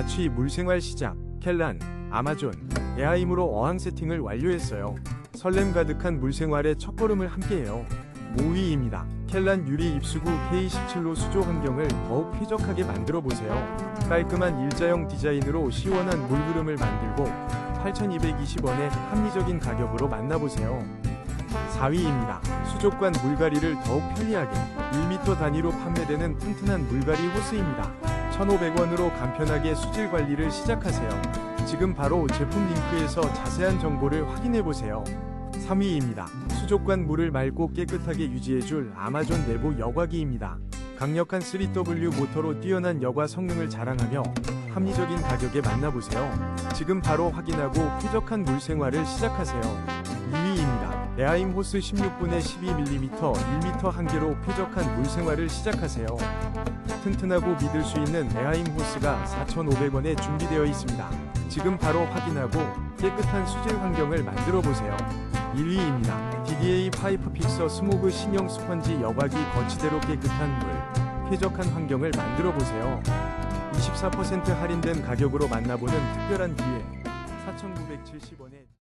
자취 물생활 시작 켈란 아마존 에아임으로 어항 세팅을 완료했어요. 설렘 가득한 물생활의 첫걸음을 함께해요. 모위입니다. 켈란 유리 입수구 K17로 수조 환경을 더욱 쾌적하게 만들어 보세요. 깔끔한 일자형 디자인으로 시원한 물구름을 만들고 8,220원의 합리적인 가격으로 만나보세요. 4위입니다. 수족관 물갈이를 더욱 편리하게 1m 단위로 판매되는 튼튼한 물갈이 호스입니다. 1,500원으로 간편하게 수질 관리를 시작하세요. 지금 바로 제품 링크에서 자세한 정보를 확인해 보세요. 3위입니다. 수족관 물을 맑고 깨끗하게 유지해줄 아마존 내부 여과기입니다. 강력한 3W 모터로 뛰어난 여과 성능을 자랑하며 합리적인 가격에 만나보세요. 지금 바로 확인하고 쾌적한 물 생활을 시작하세요. 2위입니다. 에아임 호스 16분의 12mm 1m 한 개로 쾌적한 물 생활을 시작하세요. 튼튼하고 믿을 수 있는 에아임 호스가 4,500원에 준비되어 있습니다. 지금 바로 확인하고 깨끗한 수질 환경을 만들어 보세요. 1위입니다. DDA 파이프 픽서 스모그 신형 스펀지 여과기 거치대로 깨끗한 물, 쾌적한 환경을 만들어 보세요. 24% 할인된 가격으로 만나보는 특별한 기회. 4,970원에